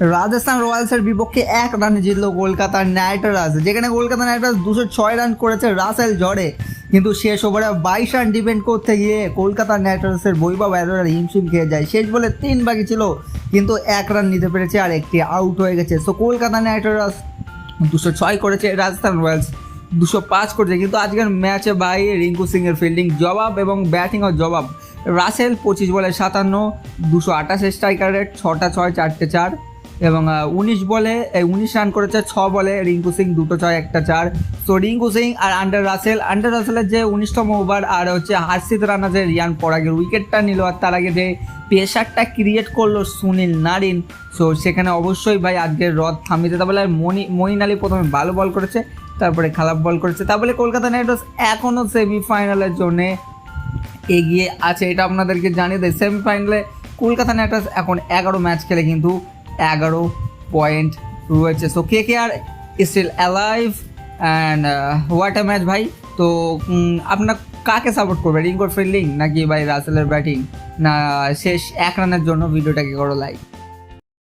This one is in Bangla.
রাজস্থান রয়্যালসের বিপক্ষে এক রানে জিতলো কলকাতা নাইট রাইডার্স যেখানে কলকাতা নাইট রাইডার্স দুশো ছয় রান করেছে রাসেল জড়ে। কিন্তু শেষ ওভারে বাইশ রান ডিপেন্ড করতে গিয়ে কলকাতা নাইট রাইডার্সের বৈভব অ্যারোরা হিমশিম খেয়ে যায়। শেষ বলে তিন বাকি ছিল, কিন্তু এক রান নিতে পেরেছে আর একটি আউট হয়ে গেছে। সো কলকাতা নাইট রাইডার্স দুশো ছয় করেছে, রাজস্থান রয়্যালস দুশো পাঁচ করেছে। কিন্তু আজকের ম্যাচে ভাই রিঙ্কু সিংয়ের ফিল্ডিং জবাব এবং ব্যাটিং ও জবাব। রাসেল পঁচিশ বলে সাতান্ন, দুশো আঠাশ স্ট্রাইকার রেট, ছটা ছয়, চারটে চার। এবং উনিশ বলে উনিশ রান করেছে, ছ বলে, রিঙ্কু সিং দুটো ছয়, একটা চার। তো রিঙ্কু সিং আর আন্ডার রাসেল, আন্ডার রাসেলের যে উনিশতম ওভার আর হচ্ছে হার্ষিত রানা যে রিয়ান পরাগের উইকেটটা নিল আর তার আগে যে প্রেশারটা ক্রিয়েট করল সুনীল নারিন। সো সেখানে অবশ্যই ভাই আজকের রথ থামিয়ে দিতে বলে আর মনি আলী প্রথমে ভালো বল করেছে, তারপরে খারাপ বল করেছে। তা বলে কলকাতা নাইট রাইডার্স এখনও সেমিফাইনালের জন্যে এগিয়ে আছে। এটা আপনাদেরকে জানিয়ে দেয় সেমিফাইনালে কলকাতা নাইট রাইডার্স এখন এগারো ম্যাচ খেলে কিন্তু এগারো পয়েন্ট রয়েছে। So K K R still alive and what a match ভাই। তো আপনার কাকে সাপোর্ট করবে? রিঙ্কোর ফিল্ডিং নাকি ভাই রাসেলের ব্যাটিং না, শেষ এক রানের জন্য ভিডিওটাকে করো লাইক